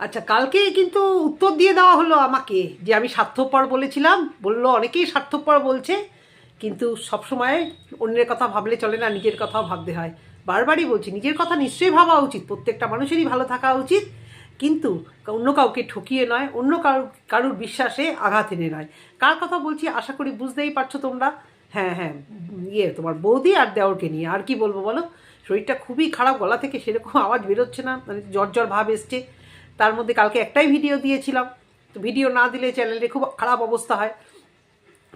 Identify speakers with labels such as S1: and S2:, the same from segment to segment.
S1: আচ্ছা কালকে কিন্তু উত্তর দিয়ে দেওয়া হলো আমাকে যে আমি স্বার্থপর বলেছিলাম। বলল, অনেকেই স্বার্থপর বলছে, কিন্তু সবসময় অন্যের কথা ভাবলে চলে না, নিজের কথাও ভাবতে হয়। বারবারই বলছি, নিজের কথা নিশ্চয়ই ভাবা উচিত, প্রত্যেকটা মানুষেরই ভালো থাকা উচিত, কিন্তু অন্য কাউকে ঠকিয়ে নয়, অন্য কারুর কারুর বিশ্বাসে আঘাত এনে নয়। কার কথা বলছি আশা করি বুঝতেই পারছ তোমরা? হ্যাঁ হ্যাঁ ইয়ে তোমার বৌদি আর দেওরকে নিয়ে, আর কি বলব বলো? শরীরটা খুবই খারাপ, গলা থেকে সেরকম আওয়াজ বেরোচ্ছে না মানে জ্বর জ্বর ভাব এসছে। তার মধ্যে কালকে একটাই ভিডিও দিয়েছিলাম। তো ভিডিও না দিলে চ্যানেলে খুব খারাপ অবস্থা হয়।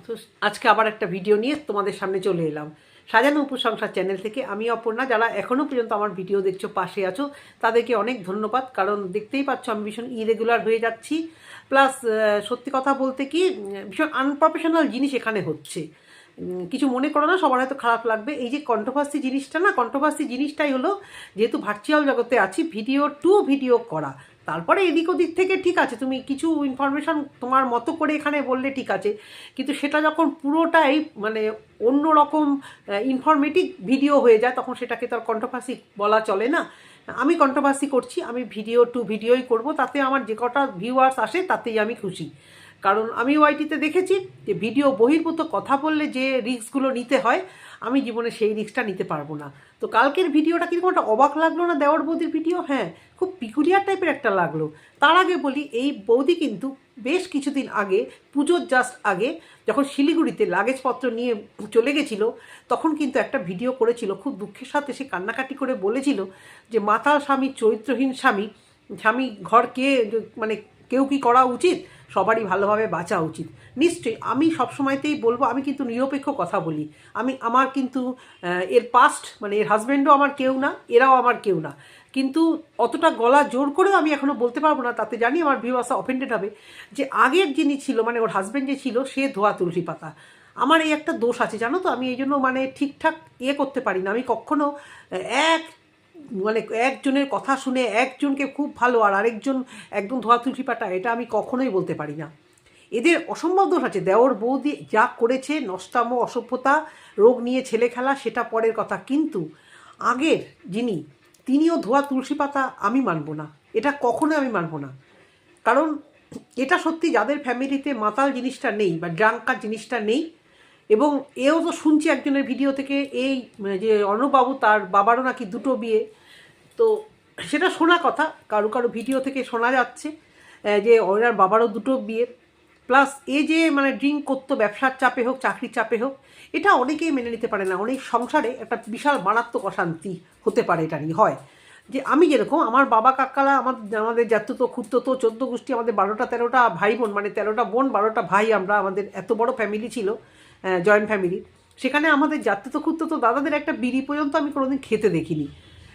S1: তো আজকে আবার একটা ভিডিও নিয়ে তোমাদের সামনে চলে এলাম। সাজানো উপসংসার চ্যানেল থেকে আমি অপর্ণা, যারা এখনও পর্যন্ত আমার ভিডিও দেখছ, পাশে আছো, তাদেরকে অনেক ধন্যবাদ, কারণ দেখতেই পাচ্ছ আমি ভীষণ ইরেগুলার হয়ে যাচ্ছি। প্লাস সত্যি কথা বলতে কি, ভীষণ আনপ্রফেশনাল জিনিস এখানে হচ্ছে। কিছু মনে করো না, সবার হয়তো খারাপ লাগবে। এই যে কন্ট্রোভার্সি জিনিসটা না কন্ট্রোভার্সি জিনিসটাই হলো, যেহেতু ভার্চুয়াল জগতে আছি ভিডিও টু ভিডিও করা। তারপরে এদিক ওদিক থেকে ঠিক আছে, তুমি কিছু ইনফরমেশন তোমার মতো করে এখানে বললে ঠিক আছে, কিন্তু সেটা যখন পুরোটাই মানে অন্য রকম ইনফরমেটিভ ভিডিও হয়ে যায়, তখন সেটাকে তো আর কন্ট্রোভার্সি বলা চলে না। আমি কন্ট্রোভার্সি করছি, আমি ভিডিও টু ভিডিওই করব, তাতে আমার যে কটা ভিউয়ার্স আসে তাতেই আমি খুশি। কারণ আমি ওয়াইটিতে দেখেছি যে ভিডিও বহির্ভূত কথা বললে যে রিস্কগুলো নিতে হয় আমি জীবনে সেই রিস্কটা নিতে পারব না। তো কালকের ভিডিওটা কীরকম একটা অবাক লাগল না দেওয়ার বৌদির ভিডিও? হ্যাঁ খুব পিকুলিয়ার টাইপের একটা লাগল। তার আগে বলি, এই বৌদি কিন্তু বেশ কিছুদিন আগে, পুজোর জাস্ট আগে, যখন শিলিগুড়িতে লাগেজপত্র নিয়ে চলে গেছিল, তখন কিন্তু একটা ভিডিও করেছিল, খুব দুঃখের সাথে সে কান্নাকাটি করে বলেছিল যে, মাতাল স্বামী, চরিত্রহীন স্বামী স্বামী ঘর কে মানে কেউ কি করা উচিত? সবারই ভালোভাবে বাঁচা উচিত। নিশ্চয়ই আমি সবসময়তেই বলব, আমি কিন্তু নিরপেক্ষ কথা বলি। আমি, আমার কিন্তু এর পাস্ট মানে এর হাজব্যান্ডও আমার কেউ না, এরাও আমার কেউ না। কিন্তু অতটা গলা জোর করেও আমি এখনও বলতে পারব না, তাতে জানি আমার ভিউ আসা অফেন্ডেড হবে যে আগের যিনি ছিল মানে ওর হাজব্যান্ড যে ছিল, সে ধোয়া তুলসী পাতা। আমার এই একটা দোষ আছে, জানো তো? আমি এই জন্য মানে ঠিকঠাক ইয়ে করতে পারি না। আমি কখনো এক মানে একজনের কথা শুনে একজনকে খুব ভালো আর আরেকজন একদম ধোয়া তুলসী পাতা এটা আমি কখনোই বলতে পারি না। এদের অসম্ভব দোষ আছে। দেওর বৌদি যা করেছে নষ্টাম অসভ্যতা, রোগ নিয়ে ছেলে খেলা, সেটা পরের কথা। কিন্তু আগের যিনি, তিনিও ধোয়া তুলসী পাতা আমি মানব না। এটা কখনো আমি মানব না। কারণ এটা সত্যি যাদের ফ্যামিলিতে মাতাল জিনিসটা নেই বা ড্রাঙ্কার জিনিসটা নেই এবং এও তো শুনছি একজনের ভিডিও থেকে এই মানে যে অর্ণবাবু তার বাবারও নাকি দুটো বিয়ে। তো সেটা শোনা কথা, কারও কারও ভিডিও থেকে শোনা যাচ্ছে যে ওনার বাবারও দুটো বিয়ে। প্লাস এ যে মানে ড্রিঙ্ক করতো, ব্যবসার চাপে হোক, চাকরির চাপে হোক, এটা অনেকেই মেনে নিতে পারে না। অনেক সংসারে একটা বিশাল মারাত্মক অশান্তি হতে পারে এটা নিয়ে, হয়। যে আমি যেরকম, আমার বাবা কাকারা, আমার, আমাদের জাতুতো খুঁড়তো চোদ্দ গোষ্ঠী, আমাদের বারোটা তেরোটা ভাই বোন মানে তেরোটা বোন, বারোটা ভাই আমরা, আমাদের এত বড় ফ্যামিলি ছিল জয়েন্ট ফ্যামিলি সেখানে আমাদের জাতুতো তো দাদাদের একটা বিড়ি পর্যন্ত আমি কোনোদিন খেতে দেখিনি।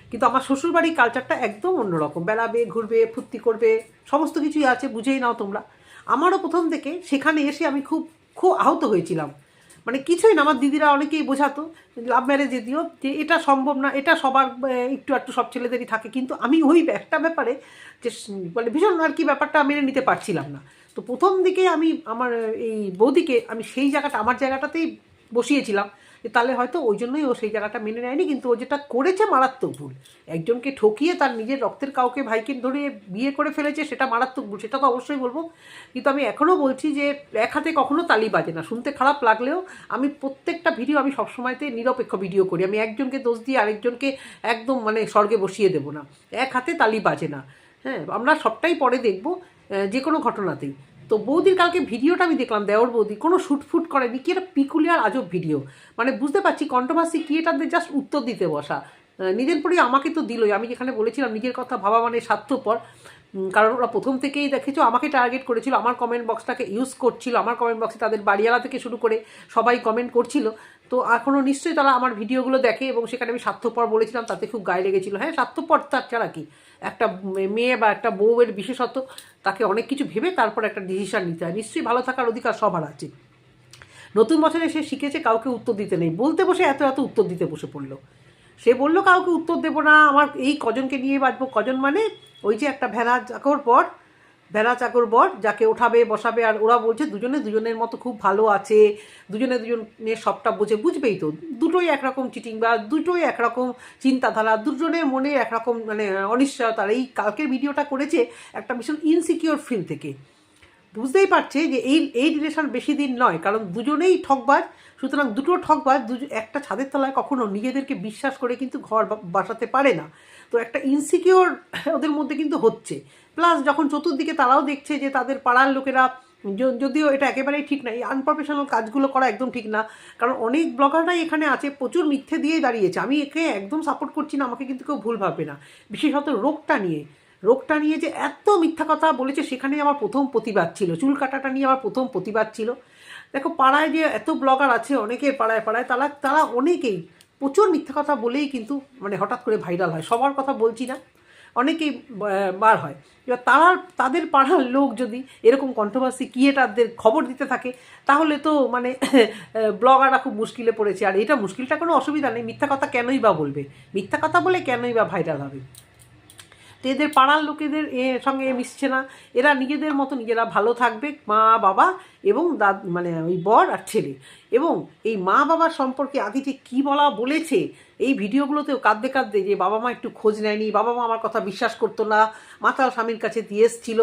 S1: কিন্তু আমার শ্বশুরবাড়ির কালচারটা একদম অন্যরকম। বেড়াবে, ঘুরবে, ফুর্তি করবে, সমস্ত কিছুই আছে, বুঝেই নাও তোমরা। আমারও প্রথম থেকে সেখানে এসে আমি খুব খুব আহত হয়েছিলাম। মানে কিছুই না, আমার দিদিরা অনেকেই বোঝাতো লাভ ম্যারেজে দিও, যে এটা সম্ভব না, এটা সবার একটু একটু সব ছেলেদেরই থাকে। কিন্তু আমি ওই একটা ব্যাপারে যে মানে ভীষণ আর কি ব্যাপারটা মেনে নিতে পারছিলাম না। তো প্রথম দিকে আমি আমার, এই বৌদিকে আমি সেই জায়গাটা, আমার জায়গাটাতেই বসিয়েছিলাম তাহলে হয়তো ওই জন্যই ও সেই জায়গাটা মেনে নেয়নি, কিন্তু ও যেটা করেছে মারাত্মক ভুল। একজনকে ঠকিয়ে তার নিজের রক্তের কাউকে ভাইকে ধরে বিয়ে করে ফেলেছে, সেটা মারাত্মক ভুল, সেটা তো অবশ্যই বলব। কিন্তু আমি এখনও বলছি যে এক হাতে কখনো তালি বাজে না, শুনতে খারাপ লাগলেও আমি প্রত্যেকটা ভিডিও আমি সবসময়তে নিরপেক্ষ ভিডিও করি। আমি একজনকে দোষ দিয়ে আরেকজনকে একদম মানে স্বর্গে বসিয়ে দেবো না। এক হাতে তালি বাজে না। হ্যাঁ আমরা সবটাই পরে দেখব। যে কোনো ঘটনাতেই। তো বৌদির কালকে ভিডিওটা আমি দেখলাম দেওর বৌদি, কোনো শুটফুট করেনি, কি একটা পিকুলিয়ার আজব ভিডিও। মানে বুঝতে পারছি কন্ট্রোভার্সি ক্রিয়েটারদের জাস্ট উত্তর দিতে বসা। নিজের পরেই আমাকে তো দিলই, আমি যেখানে বলেছিলাম নিজের কথা ভাবা মানে স্বার্থপর। কারণ ওরা প্রথম থেকেই দেখেছ, আমাকে টার্গেট করেছিল, আমার কমেন্ট বক্সটাকে ইউজ করছিল, আমার কমেন্ট বক্সে তাদের বাড়িওয়ালা থেকে শুরু করে সবাই কমেন্ট করছিল। তো এখনও নিশ্চয়ই তারা আমার ভিডিওগুলো দেখে এবং সেখানে আমি স্বার্থপর বলেছিলাম, তাতে খুব গায়ে লেগেছিল। হ্যাঁ স্বার্থপর তার ছাড়া কি? একটা মেয়ে বা একটা বউয়ের বিশেষত তাকে অনেক কিছু ভেবে তারপর একটা ডিসিশান নিতে হয়। নিশ্চয়ই ভালো থাকার অধিকার সবার আছে। নতুন বছরে সে শিখেছে কাউকে উত্তর দিতে নেই। বলতে বসে এত এত উত্তর দিতে বসে পড়ল। সে বলল, কাউকে উত্তর দেবো না, আমার এই কজনকে নিয়ে বাঁচবো। কজন মানে ওই যে একটা ভেড়া চাকর পর ভেড়া চাকর বর যাকে ওঠাবে বসাবে, আর ওরা বলছে দুজনে দুজনের মতো খুব ভালো আছে, দুজনে দুজনের সবটা বোঝে, বুঝবেই তো। দুটোই একরকম চিটিং বা দুটোই একরকম চিন্তাধারা, দুজনের মনে একরকম মানে অনিশ্চয়তার। এই কালকের ভিডিওটা করেছে একটা ভীষণ ইনসিকিওর ফিল থেকে। বুঝতেই পারছে যে এই এই রিলেশন বেশি দিন নয়, কারণ দুজনেই ঠকবাজ, সুতরাং দুটো ঠকবাজ, দুজ, একটা ছাদের তলায় কখনো নিজেদেরকে বিশ্বাস করে কিন্তু ঘর বাসাতে পারে না। তো একটা ইনসিকিওর ওদের মধ্যে কিন্তু হচ্ছে। প্লাস যখন চতুর্দিকে তারাও দেখছে যে তাদের পাড়ার লোকেরা যদিও এটা একেবারেই ঠিক না, এই আনপ্রফেশনাল কাজগুলো করা একদম ঠিক না, কারণ অনেক ব্লগাররাই এখানে আছে, প্রচুর মিথ্যে দিয়েই দাঁড়িয়েছে। আমি একে একদম সাপোর্ট করছি না, আমাকে কিন্তু কেউ ভুল ভাববে না। বিশেষত রোগটা নিয়ে। রোগটা নিয়ে যে এত মিথ্যা কথা বলেছে সেখানে আমার প্রথম প্রতিবাদ ছিল। চুল কাটাটা নিয়ে আমার প্রথম প্রতিবাদ ছিল। দেখো, পাড়ায় যে এত ব্লগার আছে, অনেকের পাড়ায় পাড়ায়, তারা তারা অনেকেই প্রচুর মিথ্যা কথা বলেই কিন্তু মানে হঠাৎ করে ভাইরাল হয়। সবার কথা বলছি না, অনেকেই বার হয়। এবার তারা, তাদের পাড়ার লোক যদি এরকম কন্ট্রোভার্সি ক্রিয়েটারদের খবর দিতে থাকে, তাহলে তো মানে ব্লগাররা খুব মুশকিলে পড়েছে। আর এটা মুশকিলটা কোনো অসুবিধা নেই। মিথ্যা কথা কেনই বা বলবে? মিথ্যা কথা বলে কেনই বা ভাইরাল হবে? তো এদের পাড়ার লোকেদের এ সঙ্গে মিশছে না। এরা নিজেদের মতো নিজেরা ভালো থাকবে, মা, বাবা এবং দাদ মানে ওই বর আর ছেলে। এবং এই মা, বাবার সম্পর্কে আগে যে কী বলা বলেছে, এই ভিডিওগুলোতেও কাঁদতে কাঁদতে যে বাবা মা একটু খোঁজ নেয়নি, বাবা মা আমার কথা বিশ্বাস করতো না, মাতাল স্বামীর কাছে দিয়ে এসছিল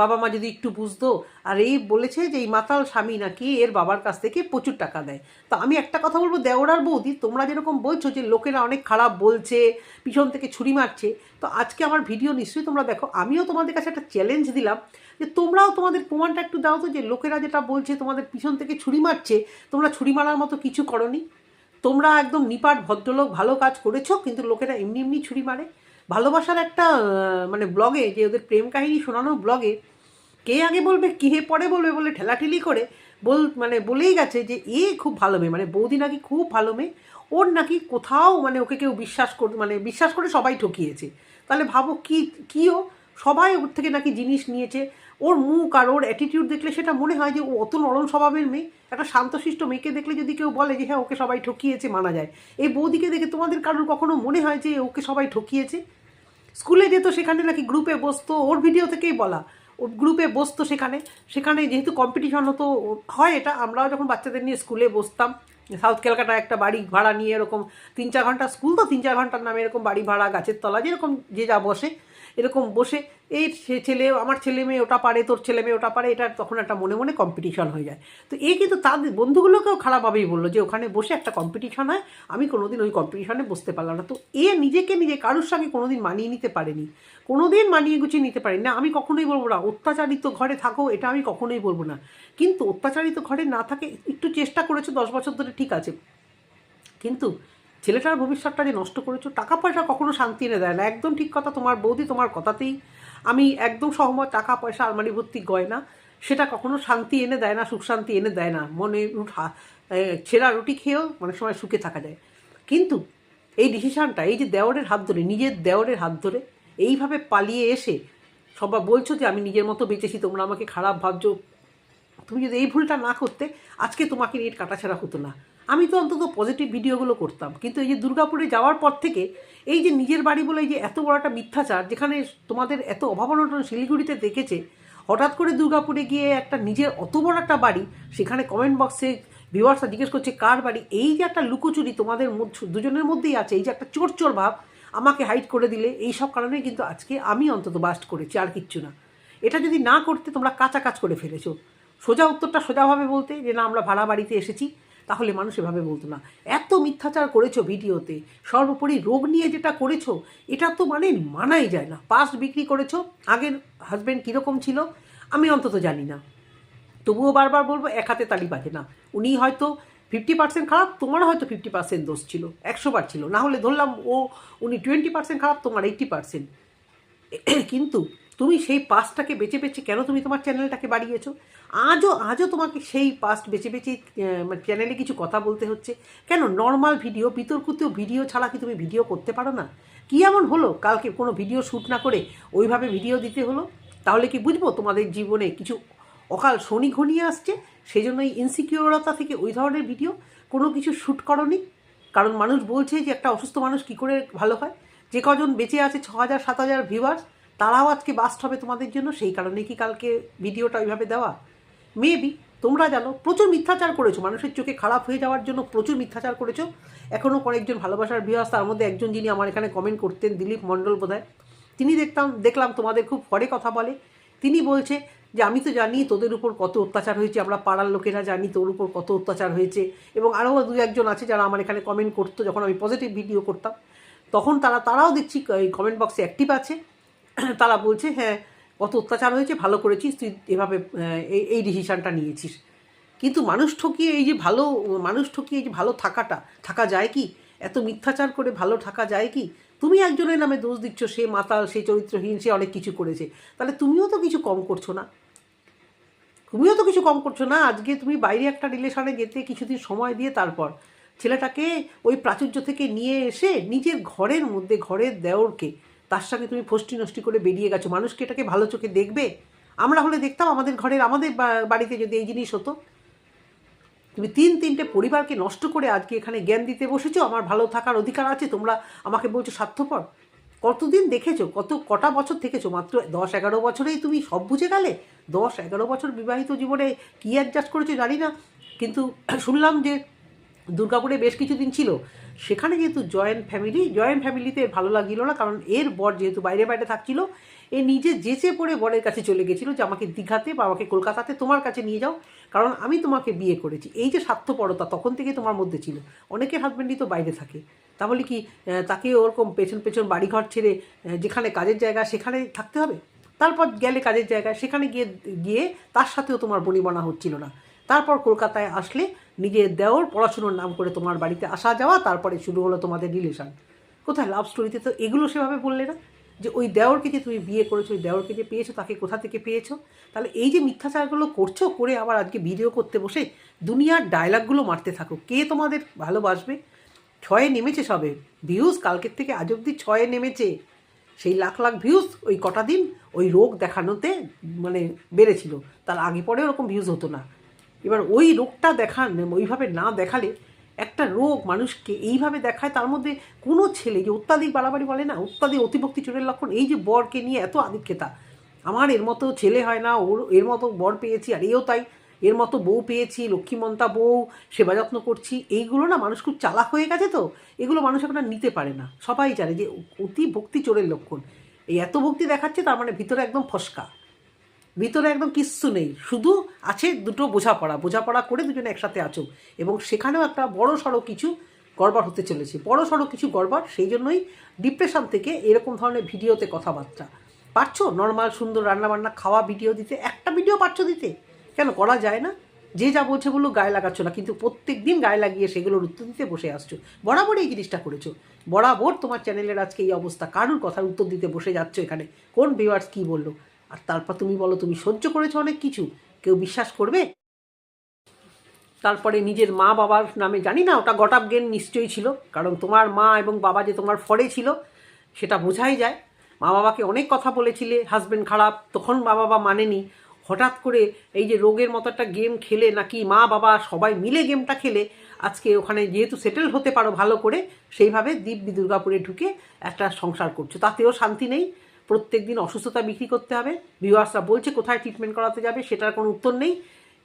S1: বাবা মা যদি একটু বুঝতো, আর এই বলেছে যে এই মাতাল স্বামী নাকি এর বাবার কাছ থেকে প্রচুর টাকা দেয়। তো আমি একটা কথা বলব, দেওরার বৌদি, তোমরা যেরকম বলছো যে লোকেরা অনেক খারাপ বলছে, পিছন থেকে ছুরি মারছে, তো আজকে আমার ভিডিও নিশ্চয়ই তোমরা দেখো। আমিও তোমাদের কাছে একটা চ্যালেঞ্জ দিলাম যে তোমরাও তোমাদের প্রমাণটা একটু দাও তো যে লোকেরা যেটা বলছে, তোমাদের পিছন থেকে ছুরি মারছে, তোমরা ছুরি মারার মতো কিছু করনি। তোমরা একদম নিপাট ভদ্রলোক, ভালো কাজ করেছ, কিন্তু লোকেরা এমনি এমনি ছুরি মারে। ভালোবাসার একটা মানে ব্লগে যে ওদের প্রেম কাহিনী শোনানো ব্লগে কে আগে বলবে কে পরে বলবে বলে ঠেলাঠেলি করে বল মানে বলেই গেছে যে, এ খুব ভালো মেয়ে মানে বৌদি নাকি খুব ভালো মেয়ে, ওর নাকি কোথাও মানে ওকে কেউ বিশ্বাস কর মানে বিশ্বাস করে সবাই ঠকিয়েছে। তাহলে ভাবো কি কিও সবাই ওর থেকে নাকি জিনিস নিয়েছে ওর মুখ আর ওর অ্যাটিটিউড দেখলে সেটা মনে হয় যে ও অত নরম স্বভাবের মেয়ে। একটা শান্তশিষ্ট মেয়েকে দেখলে যদি কেউ বলে যে হ্যাঁ ওকে সবাই ঠকিয়েছে, মানা যায়। এই বৌদিকে দেখে তোমাদের কারোর কখনো মনে হয় যে, ওকে সবাই ঠকিয়েছে? স্কুলে যেত সেখানে নাকি গ্রুপে বসতো, ওর ভিডিও থেকেই বলা। ওর গ্রুপে বসতো সেখানে। সেখানে যেহেতু কম্পিটিশন হতো হয় এটা। আমরাও যখন বাচ্চাদের নিয়ে স্কুলে বসতাম সাউথ ক্যালকাটা একটা বাড়ি ভাড়া নিয়ে এরকম তিন চার ঘণ্টা, স্কুল তো তিন চার ঘণ্টার নামে এরকম বাড়ি ভাড়া গাছের তলা, যেরকম যে যা বসে। এরকম বসে, এই সে ছেলে, আমার ছেলে মেয়ে ওটা পারে, তোর ছেলে মেয়ে ওটা পারে, এটা তখন একটা মনে মনে কম্পিটিশন হয়ে যায়। তো এ কিন্তু তাদের বন্ধুগুলোকেও খারাপভাবেই বলল যে, ওখানে বসে একটা কম্পিটিশন হয়, আমি কোনোদিন ওই কম্পিটিশনে বসতে পারলাম না। তো এ নিজেকে নিজে কারোর সঙ্গে কোনোদিন মানিয়ে নিতে পারেনি। কোনোদিন মানিয়ে গুছিয়ে নিতে পারেনি। না, আমি কখনোই বলব না, অত্যাচারিত ঘরে থাকো, এটা আমি কখনোই বলব না। কিন্তু অত্যাচারিত ঘরে না থাকে, একটু চেষ্টা করেছ দশ বছর ধরে, ঠিক আছে। কিন্তু ছেলেটার ভবিষ্যৎটা যে নষ্ট করেছ টাকা পয়সা কখনো শান্তি এনে দেয় না। একদম ঠিক কথা, তোমার বৌদি তোমার কথাতেই আমি একদম সহমত টাকা পয়সা আলমারি ভর্তি গয়না, সেটা কখনো শান্তি এনে দেয় না, সুখ শান্তি এনে দেয় না। মনে ছেঁড়া রুটি খেয়েও অনেক সময় সুখে থাকা যায়। কিন্তু এই ডিসিশানটা এই যে দেওরের হাত ধরে, নিজের দেওরের হাত ধরে এইভাবে পালিয়ে এসে সবাই বলছো যে, আমি নিজের মতো বেঁচেছি, তোমরা আমাকে খারাপ ভাবছ। তুমি যদি এই ভুলটা না করতে, আজকে তোমাকে নিয়ে কাটাছাড়া হতো না। আমি তো অন্তত পজিটিভ ভিডিওগুলো করতাম। কিন্তু এই যে দুর্গাপুরে যাওয়ার পর থেকে এই যে নিজের বাড়ি বলে এই যে এত বড় একটা মিথ্যাচার, যেখানে তোমাদের এত অভাবনটন শিলিগুড়িতে দেখেছে, হঠাৎ করে দুর্গাপুরে গিয়ে একটা নিজের অত বড় একটা বাড়ি, সেখানে কমেন্ট বক্সে ভিউয়ার্সরা জিজ্ঞেস করছে, কার বাড়ি? এই যে একটা লুকোচুরি তোমাদের দুজনের মধ্যেই আছে, এই যে একটা চোর চোর ভাব আমাকে হাইট করে দিলে, এই সব কারণে কিন্তু আজকে আমি অন্তত বাস্ট করেছি, আর কিচ্ছু না। এটা যদি না করতে তোমরা কাঁচা কাজ করে ফেলেছো। সোজা উত্তরটা সোজাভাবে বলতে যে, না, আমরা ভাড়া বাড়িতে এসেছি। তাহলে মানুষ এভাবে বলতো না। এত মিথ্যাচার করেছ ভিডিওতে, সর্বোপরি রোগ নিয়ে যেটা করেছ, এটা তো মানে মানাই যায় না। পাস্ট বিক্রি করেছ, আগের হাজব্যান্ড কীরকম ছিল, আমি অন্তত জানি না। তবুও বারবার বলব, এক হাতে তালি বাজে না। উনি হয়তো ফিফটি পার্সেন্ট খারাপ তোমার হয়তো ফিফটি পার্সেন্ট দোষ ছিল একশো বার ছিল। না হলে ধরলাম ও, উনি টোয়েন্টি পার্সেন্ট খারাপ, তোমার এইটটি পার্সেন্ট কিন্তু তুমি সেই পাসটাকে বেছে বেছে কেন তুমি তোমার চ্যানেলটাকে বাড়িয়েছো? আজও আজও তোমাকে সেই পাস্ট বেছে বেছে চ্যানেলে কিছু কথা বলতে হচ্ছে। কেন? নর্মাল ভিডিও বিতর্কিত ভিডিও ছাড়া কি তুমি ভিডিও করতে পারো না? কি এমন হলো? কালকে কোনো ভিডিও শ্যুট না করে ওইভাবে ভিডিও দিতে হলো? তাহলে কি বুঝব? তোমাদের জীবনে কিছু অকাল শনি ঘনিয়ে আসছে সেই জন্য ইনসিকিউরতা থেকে ওই ধরনের ভিডিও কোনো কিছু শ্যুট করনি। কারণ মানুষ বলছে যে একটা অসুস্থ মানুষ কি করে ভালো হয়? যে কজন বেঁচে আছে ছ হাজার, সাত হাজার ভিউয়ার্স তারাও আজকে বাস্ট হবে তোমাদের জন্য। সেই কারণে কি কালকে ভিডিওটা ওইভাবে দেওয়া? মেবি তোমরা জানো, প্রচুর মিথ্যাচার করেছ। মানুষের চোখে খারাপ হয়ে যাওয়ার জন্য প্রচুর মিথ্যাচার করেছ। এখনও কয়েকজন ভালোবাসার বিহাস তার মধ্যে একজন যিনি আমার এখানে কমেন্ট করতেন, দিলীপ মণ্ডল বোধহয়, তিনি দেখতাম, দেখলাম তোমাদের খুব ফরে কথা বলে। তিনি বলছে যে, আমি তো জানি তোদের উপর কত অত্যাচার হয়েছে, আমরা পাড়ার লোকেরা জানি তোর উপর কত অত্যাচার হয়েছে। এবং আরও দু একজন আছে যারা আমার এখানে কমেন্ট করতো, যখন আমি পজিটিভ ভিডিও করতাম। তখন তারা, তারাও দেখছি কমেন্ট বক্সে অ্যাক্টিভ আছে। তারা বলছে হ্যাঁ কত অত্যাচার হয়েছে, ভালো করেছিস, তুই এভাবে এই এই ডিসিশানটা নিয়েছিস। কিন্তু মানুষ ঠকিয়ে এই যে ভালো, মানুষ ঠকিয়ে এই যে ভালো থাকাটা, থাকা যায় কি? এত মিথ্যাচার করে ভালো থাকা যায় কি? তুমি একজনের নামে দোষ দিচ্ছ, সে মাতাল, সে চরিত্রহীন, সে অনেক কিছু করেছে। তাহলে তুমিও তো কিছু কম করছ না। তুমিও তো কিছু কম করছ না। আজকে তুমি বাইরে একটা রিলেশনে যেতে কিছুদিন সময় দিয়ে তারপর ছেলেটাকে ওই প্রাচুর্য থেকে নিয়ে এসে নিজের ঘরের মধ্যে, ঘরের দেওরকে তার সঙ্গে তুমি ফষ্টি নষ্টি করে বেরিয়ে গেছো। মানুষকে এটাকে ভালো চোখে দেখবে? আমরা হলে দেখতাম আমাদের ঘরের, আমাদের বাড়িতে যদি এই জিনিস হতো। তুমি তিন তিনটে পরিবারকে নষ্ট করে আজকে এখানে জ্ঞান দিতে বসেছো, আমার ভালো থাকার অধিকার আছে, তোমরা আমাকে বলছো স্বার্থপর। কতদিন দেখেছ, কত কটা বছর থেকেছো? মাত্র দশ এগারো বছরেই তুমি সব বুঝে গেলে। দশ এগারো বছর বিবাহিত জীবনে কী অ্যাডজাস্ট করেছ জানি না। কিন্তু শুনলাম যে দুর্গাপুরে বেশ কিছুদিন ছিল। সেখানে যেহেতু জয়েন্ট ফ্যামিলি, জয়েন্ট ফ্যামিলিতে ভালো লাগছিল না, কারণ এর বর যেহেতু বাইরে বাইরে থাকছিল, এ নিজে যেচে পড়ে বরের কাছে চলে গেছিল যে আমাকে দীঘাতে বা আমাকে কলকাতাতে তোমার কাছে নিয়ে যাও, কারণ আমি তোমাকে বিয়ে করেছি। এই যে স্বার্থপরতা তখন থেকে তোমার মধ্যে ছিল। অনেকের হাজব্যান্ডই তো বাইরে থাকে। তাহলে কি তাকে ওরকম পেছন পেছন বাড়িঘর ছেড়ে যেখানে কাজের জায়গা সেখানে থাকতে হবে? তারপর গেলে কাজের জায়গায় সেখানে গিয়ে গিয়ে তার সাথেও তোমার বনিবনা হচ্ছিল না। তারপর কলকাতায় আসলে নিজের দেওর পড়াশুনোর নাম করে তোমার বাড়িতে আসা যাওয়া, তারপরে শুরু হলো তোমাদের রিলেশন কোথায় লাভ স্টোরিতে তো এগুলো সেভাবে বললে না? যে ওই দেওরকে যে তুমি বিয়ে করেছ, ওই দেওরকে যে পেয়েছ, তাকে কোথা থেকে পেয়েছ? তাহলে এই যে মিথ্যাচারগুলো করছ, করে আবার আজকে ভিডিও করতে বসে দুনিয়ার ডায়লগগুলো মারতে থাকো। কে তোমাদের ভালোবাসবে? ছয়ে নেমেছে সবে। ভিউজ কালকের থেকে আজ অব্দি ছয়ে নেমেছে। সেই লাখ লাখ ভিউজ ওই কটা দিন ওই রোগ দেখানোতে মানে বেড়েছিল। তার আগে পরে ওরকম ভিউজ হতো না। এবার ওই রোগটা দেখান, ওইভাবে না দেখালে একটা রোগ মানুষকে এইভাবে দেখায়, তার মধ্যে কোনো ছেলে যে অত্যাধিক বাড়াবাড়ি বলে না, অত্যাধিক অতিভক্তি চোরের লক্ষণ, এই যে বরকে নিয়ে এত আধিক্যতা। আমার এর মতো ছেলে হয় না, ওর, এর মতো বর পেয়েছি, আর এও তাই, এর মতো বউ পেয়েছি, লক্ষ্মীমন্তা বউ, সেবা যত্ন করছি, এইগুলো না মানুষ খুব চালাক হয়ে গেছে তো, এগুলো মানুষ এখন নিতে পারে না। সবাই জানে যে অতি ভক্তি চোরের লক্ষণ। এই এত ভক্তি দেখাচ্ছে, তার মানে ভিতরে একদম ফসকা। ভিতরে একদম কিচ্ছু নেই। শুধু আছে দুটো বোঝাপড়া। বোঝাপড়া করে দুজনে একসাথে আছো এবং সেখানেও একটা বড় সড়ো কিছু গড়বড় হতে চলেছে। বড় সড়ো কিছু গড়বড়, সেই জন্যই ডিপ্রেশন থেকে এরকম ধরনের ভিডিওতে কথাবার্তা। পারছ? নর্মাল সুন্দর রান্নাবান্না, খাওয়া ভিডিও দিতে, একটা ভিডিও পারছ দিতে? কেন? করা যায় না। যে যা বলছে বলল, গায়ে লাগাচ্ছ না। কিন্তু প্রত্যেক দিন গায়ে লাগিয়ে সেগুলোর উত্তর দিতে বসে আসছো। বরাবর এই জিনিসটা করেছ। বরাবর তোমার চ্যানেলের আজকে এই অবস্থা। কারুর কথার উত্তর দিতে বসে যাচ্ছ এখানে? কোন ভিউয়ার্স কী বলল? আর তারপর তুমি বলো, তুমি সহ্য করেছ অনেক কিছু? কেউ বিশ্বাস করবে? তারপরে নিজের মা বাবার নামে, জানি না, ওটা গটাপ গেন নিশ্চয়ই ছিল, কারণ তোমার মা এবং বাবা যে তোমার ফরে ছিল, সেটা বোঝাই যায়। মা বাবাকে অনেক কথা বলেছিলে হাজব্যান্ড খারাপ, তখন মা বাবা মানেনি। হঠাৎ করে এই যে রোগের মতো একটা গেম খেলে, নাকি মা বাবা সবাই মিলে গেমটা খেলে, আজকে ওখানে যেহেতু সেটেল হতে পারো ভালো করে, সেইভাবে দিব্যি দুর্গাপুরে ঢুকে একটা সংসার করছ, তাতেও শান্তি নেই। প্রত্যেক দিন অসুস্থতা বিক্রি করতে হবে। ভিউয়ার্সরা বলছে কোথায় ট্রিটমেন্ট করাতে যাবে, সেটার কোনো উত্তর নেই।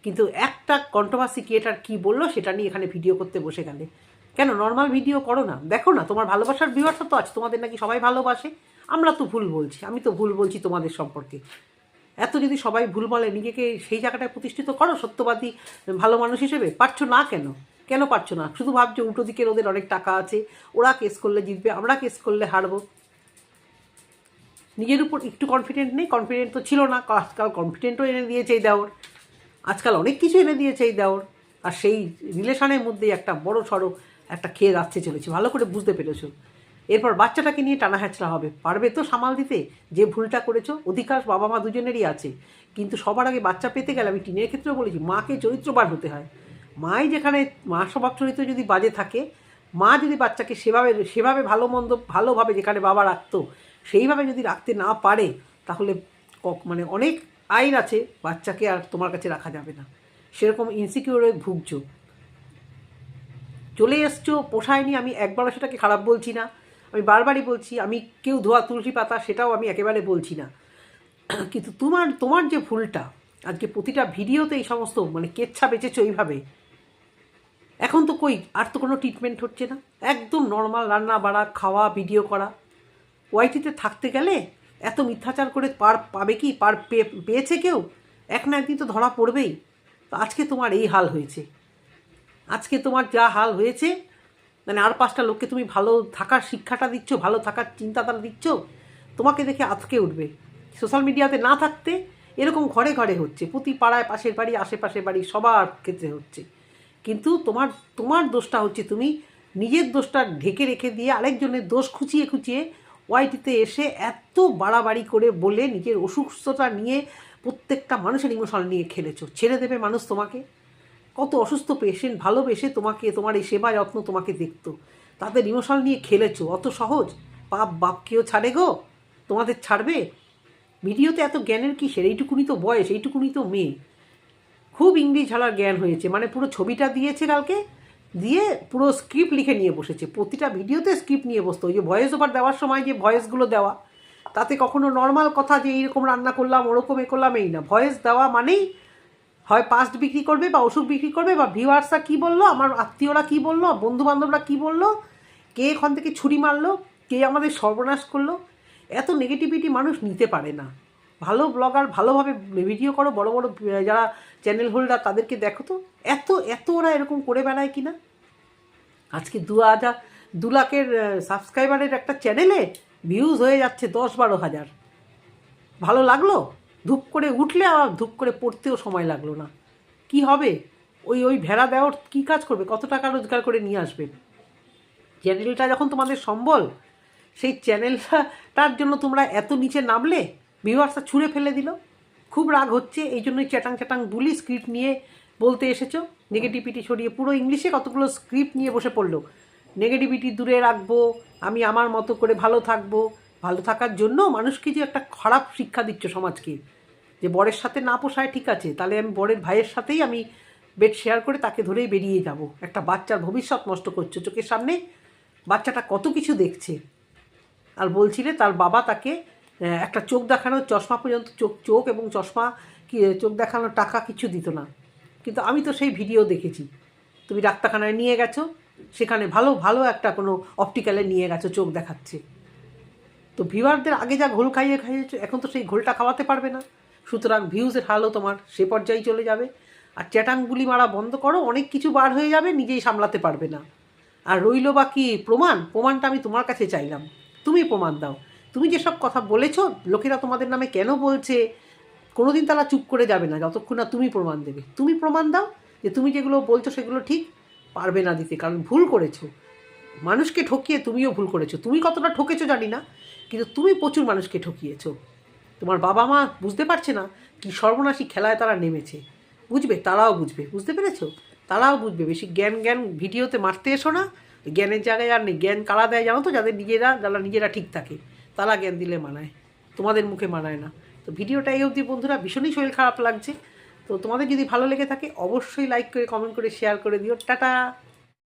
S1: কিন্তু একটা কন্ট্রোভার্সি ক্রিয়েটার কী বলল, সেটা নিয়ে এখানে ভিডিও করতে বসে গেলে। কেন? নর্মাল ভিডিও করো না। দেখো না, তোমার ভালোবাসার ভিউয়ার্সরা তো আছে, তোমাদের নাকি সবাই ভালোবাসে। আমরা তো ভুল বলছি, আমি তো ভুল বলছি তোমাদের সম্পর্কে। এত যদি সবাই ভুল বলে, নিজেকে সেই জায়গাটায় প্রতিষ্ঠিত করো, সত্যবাদী, ভালো মানুষ হিসেবে, পারছ না কেন? কেন পারছ না? শুধু ভাবছ উল্টো দিকের ওদের অনেক টাকা আছে, ওরা কেস করলে জিতবে, আমরা কেস করলে হারবো। নিজের উপর একটু কনফিডেন্ট নেই কনফিডেন্ট তো ছিল না, আজকাল কনফিডেন্টও এনে দিয়েছে এই দেওর। আজকাল অনেক কিছু এনে দিয়েছে এই দেওর। আর সেই রিলেশনের মধ্যেই একটা বড় সড়ো একটা খেয়ে যাচ্ছে চলেছে। ভালো করে বুঝতে পেরেছ। এরপর বাচ্চাটাকে নিয়ে টানা হ্যাচড়া হবে। পারবে তো সামাল দিতে? যে ভুলটা করেছ অধিকার বাবা মা দুজনেরই আছে। কিন্তু সবার আগে বাচ্চা পেতে গেলে আমি টিনের ক্ষেত্রেও বলেছি, মাকে চরিত্রবান হতে হয়। মাই যেখানে মা স্বভাব চরিত্র যদি বাজে থাকে মা যদি বাচ্চাকে সেভাবে সেভাবে ভালো মন্দ, ভালোভাবে যেখানে বাবা রাখতো, সেইভাবে যদি রাখতে না পারে, তাহলে মানে অনেক আইন আছে, বাচ্চাকে আর তোমার কাছে রাখা যাবে না। সেরকম ইনসিকিউরে ভুগছ। চলে এসছো পোষায়নি আমি একবারও সেটাকে খারাপ বলছি না। আমি বারবারই বলছি, আমি কেউ ধোয়া তুলসী পাতা সেটাও আমি একেবারে বলছি না। কিন্তু তোমার তোমার যে ভুলটা, আজকে প্রতিটা ভিডিওতে এই সমস্ত মানে কেচ্ছা বেঁচেছো এইভাবে এখন তো কই, আর তো কোনো ট্রিটমেন্ট হচ্ছে না। একদম নর্মাল রান্না বাড়া, খাওয়া ভিডিও করা। ওয়াইটিতে থাকতে গেলে এত মিথ্যাচার করে পার পাবে কি, পার পেয়েছে কেউ? এক না একদিন তো ধরা পড়বেই। তো আজকে তোমার এই হাল হয়েছে। আজকে তোমার যা হাল হয়েছে মানে আর পাঁচটা লোককে তুমি ভালো থাকার শিক্ষাটা দিচ্ছ, ভালো থাকার চিন্তাধারা দিচ্ছ, তোমাকে দেখে আজকে উঠবে। সোশ্যাল মিডিয়াতে না থাকতে এরকম ঘরে ঘরে হচ্ছে। প্রতি পাড়ায় পাশের বাড়ি, আশেপাশের বাড়ি, সবার ক্ষেত্রে হচ্ছে। কিন্তু তোমার তোমার দোষটা হচ্ছে তুমি নিজের দোষটা ঢেকে রেখে দিয়ে আরেকজনের দোষ খুঁচিয়ে খুঁচিয়ে ওয়াইটিতে এসে এত বাড়াবাড়ি করে বলে নিজের অসুস্থতা নিয়ে প্রত্যেকটা মানুষের ইমোশন নিয়ে খেলেছো। ছেড়ে দেবে মানুষ তোমাকে। কত অসুস্থ পেশেন্ট ভালোবেসে তোমাকে, তোমার এই সেবা যত্ন তোমাকে দেখতো। তাদের ইমোশন নিয়ে খেলেছো। অত সহজ? বাপ বাপ কেউ ছাড়ে গো? তোমাদের ছাড়বে? ভিডিওতে এত জ্ঞানের কিসের? এইটুকুনি তো বয়স, এইটুকুনি তো মেয়ে। খুব ইংলিশ ঝালার জ্ঞান হয়েছে। মানে পুরো ছবিটা দিয়েছে কালকে, দিয়ে পুরো স্ক্রিপ্ট লিখে নিয়ে বসেছে। প্রতিটা ভিডিওতে স্ক্রিপ্ট নিয়ে বসতো। ওই যে ভয়েস ওভার দেওয়ার সময় যে ভয়েসগুলো দেওয়া, তাতে কখনো নর্মাল কথা যে এইরকম রান্না করলাম, ওরকম এ করলাম, এই না। ভয়েস দেওয়া মানেই হয় পাস্ট বিক্রি করবে বা ওষুধ বিক্রি করবে বা ভিউয়ার্সরা কী বলল, আমার আত্মীয়রা কী বলল বন্ধু বান্ধবরা কী বলল, কে এখান থেকে ছুরি মারলো, কে আমাদের সর্বনাশ করল। এত নেগেটিভিটি মানুষ নিতে পারে না। ভালো ব্লগার ভালোভাবে ভিডিও করো, বড় বড় যারা চ্যানেল হোল্ডার তাদেরকে দেখো তো, এত এত ওরা এরকম করে বেড়ায় কি না আজকে দু হাজার, দু লাখের সাবস্ক্রাইবারের একটা চ্যানেলে ভিউজ হয়ে যাচ্ছে দশ বারো হাজার। ভালো লাগল? ধূপ করে উঠলে আবার ধূপ করে পড়তেও সময় লাগল না। কি হবে? ওই ওই ভেড়া দেওয়ার কী কাজ করবে? কত টাকা রোজগার করে নিয়ে আসবে? চ্যানেলটা যখন তোমাদের সম্বল, সেই চ্যানেলটা তার জন্য তোমরা এত নিচে নামলে ভিউয়ার্সটা ছুঁড়ে ফেলে দিল। খুব রাগ হচ্ছে, এই জন্যই চ্যাটাং চ্যাটাং বুলি স্ক্রিপ্ট নিয়ে বলতে এসেছ। নেগেটিভিটি সরিয়ে পুরো ইংলিশে কতগুলো স্ক্রিপ্ট নিয়ে বসে পড়ল। নেগেটিভিটি দূরে রাখব, আমি আমার মতো করে ভালো থাকব। ভালো থাকার জন্য মানুষকে যে একটা খারাপ শিক্ষা দিচ্ছ সমাজকে, যে বরের সাথে না পোষায় ঠিক আছে, তাহলে আমি বরের ভাইয়ের সাথেই আমি বেড শেয়ার করে তাকে ধরেই বেরিয়ে যাব। একটা বাচ্চার ভবিষ্যৎ নষ্ট করছ চোখের সামনে, বাচ্চাটা কত কিছু দেখছে। আর বলছিলে তার বাবা তাকে একটা চোখ দেখানোর চশমা পর্যন্ত চোখ চোখ এবং চশমা কি, চোখ দেখানোর টাকা কিছু দিত না। কিন্তু আমি তো সেই ভিডিও দেখেছি। তুমি ডাক্তারখানায় নিয়ে গেছো, সেখানে ভালো ভালো একটা কোনো অপটিক্যালে নিয়ে গেছো চোখ দেখাচ্ছে। তো ভিউয়ারদের আগে যা ঘোল খাইয়ে খাইয়েছো, এখন তো সেই ঘোলটা খাওয়াতে পারবে না। সুতরাং ভিউজের হালও তোমার সে পর্যায়ে চলে যাবে। আর চ্যাটাংগুলি মারা বন্ধ করো, অনেক কিছু বার হয়ে যাবে, নিজেই সামলাতে পারবে না। আর রইল বাকি প্রমাণ? প্রমাণটা আমি তোমার কাছে চাইলাম। তুমি প্রমাণ দাও। তুমি যেসব কথা বলেছ, লোকেরা তোমাদের নামে কেন বলছে, কোনোদিন তারা চুপ করে যাবে না, যতক্ষণ না তুমি প্রমাণ দেবে। তুমি প্রমাণ দাও যে তুমি যেগুলো বলছো সেগুলো ঠিক পারবে না দিতে, কারণ ভুল করেছ। মানুষকে ঠকিয়ে তুমিও ভুল করেছ। তুমি কতটা ঠকেছো জানি না, কিন্তু তুমি প্রচুর মানুষকে ঠকিয়েছো। তোমার বাবা মা বুঝতে পারছে না কি সর্বনাশী খেলায় তারা নেমেছে। বুঝবে? তারাও বুঝবে। বুঝতে পেরেছ? তারাও বুঝবে। বেশি জ্ঞান জ্ঞান ভিডিওতে মারতে এসো না। জ্ঞানের জায়গায় আর নেই। জ্ঞান কারা দেয় জানো তো? যাদের নিজেরা, যারা নিজেরা ঠিক থাকে। তারা জ্ঞান দিলে মানায়, তোমাদের মুখে মানায় না। তো ভিডিওটা এই অবধি, বন্ধুরা, ভীষণই শরীর খারাপ লাগছে। তো তোমাদের যদি ভালো লেগে থাকে, অবশ্যই লাইক করে কমেন্ট করে শেয়ার করে দিও। টাটা!